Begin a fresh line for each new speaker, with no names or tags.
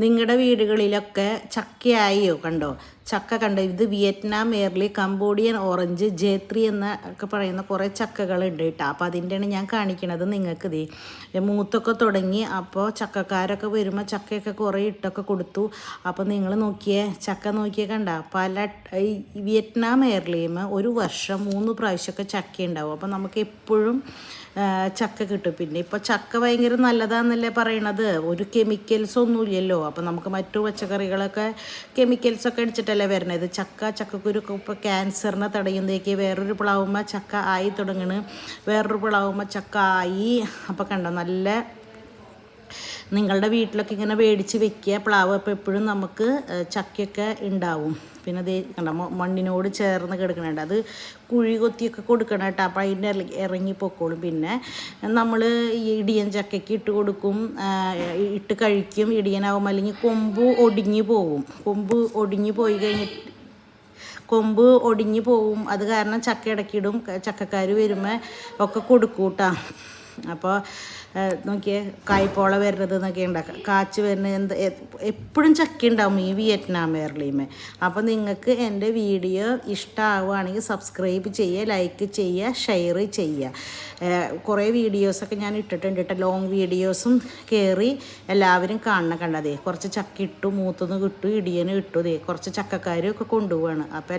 നിങ്ങളുടെ വീടുകളിലൊക്കെ ചക്കയായോ കണ്ടോ? ചക്ക കണ്ട ഇത് വിയറ്റ്നാം എയർലി കംബോഡിയൻ ഓറഞ്ച് ജേത്രി എന്ന ഒക്കെ പറയുന്ന കുറേ ചക്കകളുണ്ട് കേട്ടോ. അപ്പോൾ അതിന്റെയാണ് ഞാൻ കാണിക്കണത് നിങ്ങൾക്ക് ഇത് മൂത്തൊക്കെ തുടങ്ങി അപ്പോൾ ചക്കക്കാരൊക്കെ വരുമ്പോൾ ചക്കയൊക്കെ കുറേ ഇട്ടൊക്കെ കൊടുത്തു. അപ്പോൾ നിങ്ങൾ നോക്കിയേ ചക്ക നോക്കിയേ കണ്ട പല ഈ വിയറ്റ്നാം എയർലിയും ഒരു വർഷം മൂന്ന് പ്രാവശ്യമൊക്കെ ചക്ക ഉണ്ടാവും. അപ്പോൾ നമുക്ക് എപ്പോഴും ചക്ക കിട്ടും. പിന്നെ ഇപ്പോൾ ചക്ക ഭയങ്കര നല്ലതാണെന്നല്ലേ പറയണത്? ഒരു കെമിക്കൽസ് ഒന്നുമില്ലല്ലോ. അപ്പോൾ നമുക്ക് മറ്റു പച്ചക്കറികളൊക്കെ കെമിക്കൽസ് ഒക്കെ അടിച്ചിട്ടല്ലേ വരണത് ചക്ക ചക്കക്കുരുക്ക് ഇപ്പോൾ ക്യാൻസറിനെ തടയുന്നതേക്ക് വേറൊരു പ്ലാവുമ്പോൾ ചക്ക ആയി തുടങ്ങണ്. വേറൊരു പ്ലാവുമ്പോൾ ചക്ക ആയി. അപ്പോൾ കണ്ടോ നല്ല നിങ്ങളുടെ വീട്ടിലൊക്കെ ഇങ്ങനെ മേടിച്ച് വെക്കുക പ്ലാവ് അപ്പോൾ എപ്പോഴും നമുക്ക് ചക്കയൊക്കെ ഉണ്ടാവും പിന്നെ അത് കണ്ട മണ്ണിനോട് ചേർന്ന് കിടക്കണുണ്ട്. അത് കുഴി കൊത്തിയൊക്കെ കൊടുക്കണം കേട്ടോ. അപ്പോൾ അതിന്റെ ഇറങ്ങി ഇറങ്ങി പൊക്കോളും. പിന്നെ നമ്മൾ ഈ ഇടിയൻ ചക്കയ്ക്ക് ഇട്ട് കൊടുക്കും ഇട്ട് കഴിക്കും. ഇടിയനാവും അല്ലെങ്കിൽ കൊമ്പ് ഒടിഞ്ഞു പോവും. കൊമ്പ് ഒടിഞ്ഞു പോയി കഴിഞ്ഞിട്ട് കൊമ്പ് ഒടിഞ്ഞു പോവും. അത് കാരണം ചക്ക ഇടയ്ക്കിടും ചക്കക്കാർ വരുമ്പോൾ ഒക്കെ കൊടുക്കൂട്ടാ. അപ്പോൾ നോക്കിയേ കായ്പോള വരുന്നത് എന്നൊക്കെ ഉണ്ടാക്കുക കാച്ച് വരുന്നത് എന്ത് എപ്പോഴും ചക്ക ഉണ്ടാവും ഈ വിയറ്റ്നാം എയർലീമേ അപ്പോൾ നിങ്ങൾക്ക് എന്റെ വീഡിയോ ഇഷ്ടമാവുകയാണെങ്കിൽ സബ്സ്ക്രൈബ് ചെയ്യുക ലൈക്ക് ചെയ്യുക ഷെയർ ചെയ്യുക. കുറേ വീഡിയോസൊക്കെ ഞാൻ ഇട്ടിട്ടുണ്ട് കേട്ടോ. ലോങ് വീഡിയോസും കയറി എല്ലാവരും കാണണം കണ്ടതേ. കുറച്ച് ചക്ക ഇട്ടു മൂത്തുനിന്ന് കിട്ടു ഇടിയനും ഇട്ടു ദേ. കുറച്ച് ചക്കക്കാരും ഒക്കെ കൊണ്ടുപോവാണ്. അപ്പോൾ